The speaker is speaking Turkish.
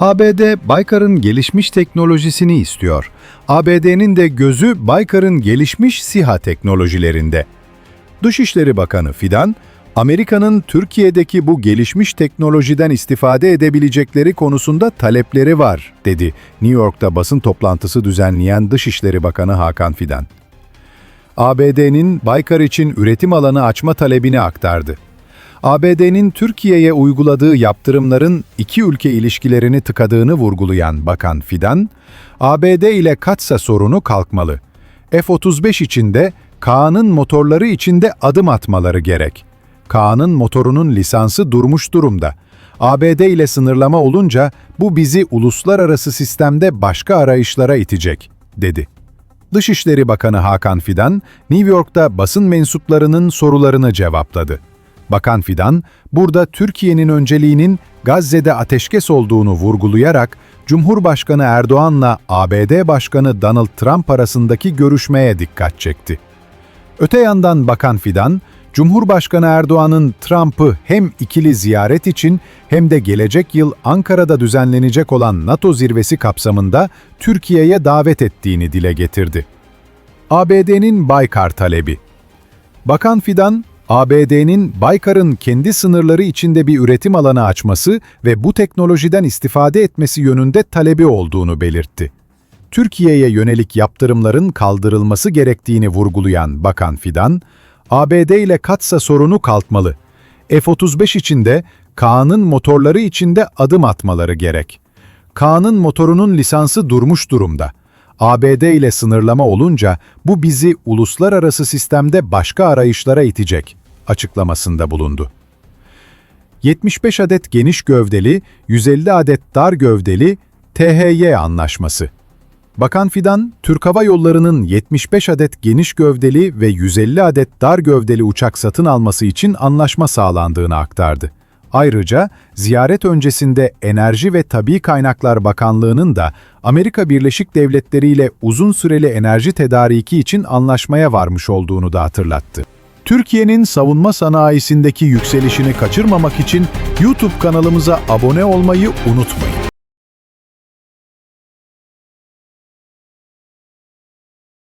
ABD, Baykar'ın gelişmiş teknolojisini istiyor. ABD'nin de gözü Baykar'ın gelişmiş SİHA teknolojilerinde. Dışişleri Bakanı Fidan, Amerika'nın Türkiye'deki bu gelişmiş teknolojiden istifade edebilecekleri konusunda talepleri var, dedi New York'ta basın toplantısı düzenleyen Dışişleri Bakanı Hakan Fidan. ABD'nin Baykar için üretim alanı açma talebini aktardı. ABD'nin Türkiye'ye uyguladığı yaptırımların iki ülke ilişkilerini tıkadığını vurgulayan Bakan Fidan, ABD ile Katsa sorunu kalkmalı. F-35 içinde Kaan'ın motorları içinde adım atmaları gerek. Kaan'ın motorunun lisansı durmuş durumda. ABD ile sınırlama olunca bu bizi uluslararası sistemde başka arayışlara itecek, dedi. Dışişleri Bakanı Hakan Fidan, New York'ta basın mensuplarının sorularını cevapladı. Bakan Fidan, burada Türkiye'nin önceliğinin Gazze'de ateşkes olduğunu vurgulayarak, Cumhurbaşkanı Erdoğan'la ABD Başkanı Donald Trump arasındaki görüşmeye dikkat çekti. Öte yandan Bakan Fidan, Cumhurbaşkanı Erdoğan'ın Trump'ı hem ikili ziyaret için hem de gelecek yıl Ankara'da düzenlenecek olan NATO zirvesi kapsamında Türkiye'ye davet ettiğini dile getirdi. ABD'nin Baykar talebi Bakan Fidan, ABD'nin Baykar'ın kendi sınırları içinde bir üretim alanı açması ve bu teknolojiden istifade etmesi yönünde talebi olduğunu belirtti. Türkiye'ye yönelik yaptırımların kaldırılması gerektiğini vurgulayan Bakan Fidan, ABD ile katsa sorunu kalkmalı. F-35 içinde Kaan'ın motorları içinde adım atmaları gerek. Kaan'ın motorunun lisansı durmuş durumda. ABD ile sınırlama olunca bu bizi uluslararası sistemde başka arayışlara itecek açıklamasında bulundu. 75 adet geniş gövdeli, 150 adet dar gövdeli THY anlaşması. Bakan Fidan, Türk Hava Yolları'nın 75 adet geniş gövdeli ve 150 adet dar gövdeli uçak satın alması için anlaşma sağlandığını aktardı. Ayrıca ziyaret öncesinde Enerji ve Tabi Kaynaklar Bakanlığı'nın da Amerika Birleşik Devletleri ile uzun süreli enerji tedariki için anlaşmaya varmış olduğunu da hatırlattı. Türkiye'nin savunma sanayisindeki yükselişini kaçırmamak için YouTube kanalımıza abone olmayı unutmayın.